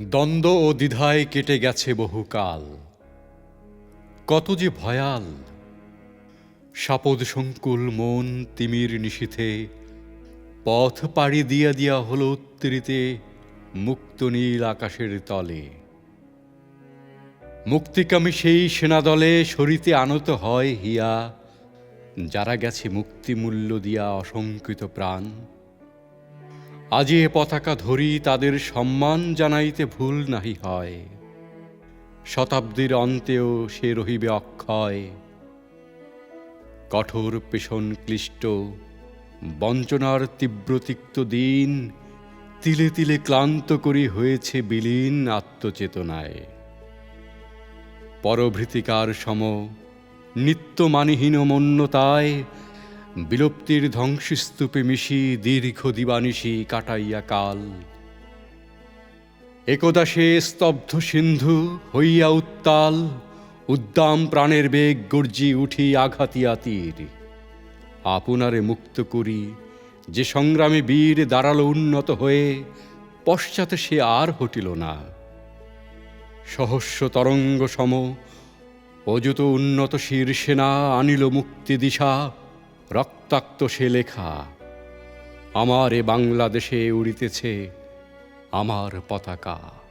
দ্বন্দ্ব ও দ্বিধায় কেটে গেছে বহুকাল। কত যে ভয়াল। সাপদ সংকুল মন তিমির নিশীথে, পথ পাড়ি দিয়া দিয়া হলো উত্তরিতে মুক্ত নীল আকাশের তলে। মুক্তিকামী সেই সেনাদলে সরিতে আনত হয় হিয়া, যারা গেছে মুক্তিমূল্য দিয়া অসংকৃত প্রাণ। আজি এ পতাকা ধরি তাদের সম্মান জানাইতে ভুল নাহি হয়। শতাব্দীর অন্তেও সে রহিবে অক্ষয়। কঠোর পেশন ক্লিষ্ট, বঞ্চনার তীব্রতিক্ত দিন, তিলে তিলে ক্লান্ত করি হয়েছে বিলীন আত্মচেতনায়। পরভৃতিকার সম নিত্যমানিহীন মন্যতায় বিলুপ্তির ধ্বংসস্তূপে মিশি দীর্ঘ দিবানিশি কাটাইয়া কাল। একদা সে স্তব্ধ সিন্ধু হইয়া উত্তাল, উদ্দাম প্রাণের বেগ গর্জি উঠি আঘাতিয়া তীর। আপনারে মুক্ত করি, যে সংগ্রামে বীর দাঁড়াল উন্নত হয়ে, পশ্চাতে সে আর হটিল না। সহস্র তরঙ্গ সম, অযুত উন্নত শীর্ষেনা আনিল মুক্তি দিশা রক্তাক্ত সে লেখা আমার এ বাংলাদেশে উড়িতেছে আমার পতাকা।